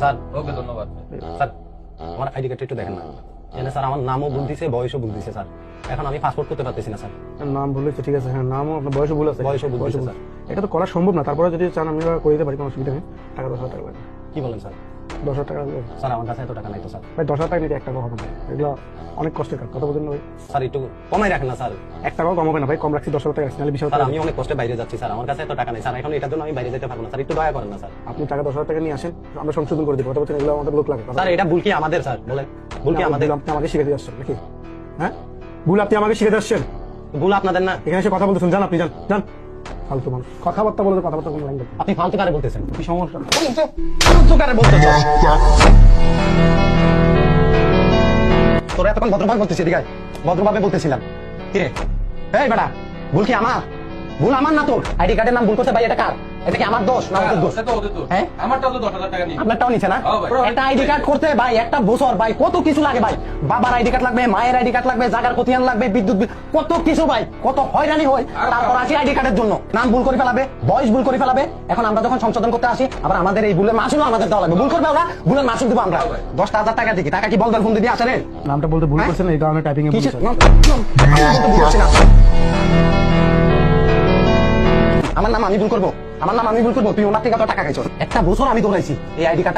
Sir okay ধন্যবাদ। Sir আমার ID কার্ডটা একটু দেখেন না। এনে স্যার আমার নামও ভুল দিছে বয়সও ভুল দিছে স্যার। এখন আমি পাসপোর্ট করতে পারতেছি না স্যার। নাম বলেছে ঠিক আছে হ্যাঁ নামও আপনার বয়সও ভুল আছে। বয়সও ভুল স্যার। এটা তো করা সম্ভব না তারপরে যদি চান আমি করে দিতে পারি কোনো অসুবিধা নেই। টাকা দশ হাজার টাকা কি বলেন স্যার? দশ হাজার টাকা স্যার আমার কাছে এত টাকা নাই তো স্যার। ভাই দশ হাজার টাকা নিতে এক টাকা হবে না। এগুলো অনেক কষ্টের কাজ কথা বলছেন ভাই? স্যার একটু কমাই রাখেন না স্যার। এক টাকাও না ভাই কম রাখছি দশ হাজার টাকা রাখছি নাহলে বিশ হাজার আমি অনেক কষ্টে বাইরে যাচ্ছি স্যার। আমার কাছে এত টাকা নেই স্যার। এখন এটার জন্য আমি বাইরে যেতে পারব না স্যার। একটু দয়া করেন না স্যার। আপনি টাকা দশ হাজার টাকা নিয়ে আসেন আমরা সংশোধন করে দিব। কথা বলছেন এগুলো আমাদের লোক লাগে স্যার এটা ভুল কি আমাদের স্যার? বলেন। ভুল কি আমাদের? আপনি আমাকে শিখে দিয়ে আসছেন নাকি? হ্যাঁ? ভুল আপনি আমাকে শিখে দিয়ে আসছেন? ভুল আপনাদের না। এখানে এসে কথা বলতেছেন জান আপনি যান যান। ফালতু মানুষ। কথাবার্তা বলে কথাবার্তা কোনো লাইন আপনি ফালতু কারে বলতেছেন? কি সমস্যা? ফালতু কারে বলতেছেন? তোরা এতক্ষণ ভদ্রভাবে বলতেছি এদিকে। ভদ্রভাবে বলতেছিলাম। কিরে এই বেটা ভুল কি আমার? ভুল আমার না তোর? আইডি কার্ডের নাম ভুল করতে ভাই এটা কার? এটা কি আমার দোষ না ওদের দোষ সেটা ওদের দোষ হ্যাঁ? আমারটাও তো দশ হাজার টাকা নিয়ে আপনারটাও নিচ্ছে না হ্যাঁ একটা আইডি কার্ড করতে ভাই একটা বছর ভাই কত কিছু লাগে ভাই বাবার আইডি কার্ড লাগবে মায়ের আইডি কার্ড লাগবে জাগার খতিয়ান লাগবে বিদ্যুৎ বিল, কত কিছু ভাই কত হয়রানি হয় তারপর আসি আইডি কার্ডের জন্য নাম ভুল করে ফেলাবে বয়স ভুল করে ফেলাবে এখন আমরা যখন সংশোধন করতে আসি আবার আমাদের এই ভুলের মাসুল আমাদের দেওয়া লাগবে ভুল করবে ওরা ভুলের মাসুল দিব আমরা হ্যাঁ ভাই। দশটা হাজার টাকা দিকে টাকা কি বলবেন ফোন দিয়ে আসে রে নামটা বলতে ভুল হ্যাঁ? করছেন এই কারণে টাইপিং এ ভুল কিসের আমার নাম আমি ভুল করব। আমার নাম আমি ভুল করব। তুই ওনার থেকে টাকা খাইছো? একটা বছর আমি দৌড়াইছি। এই আইডি কার্ডটা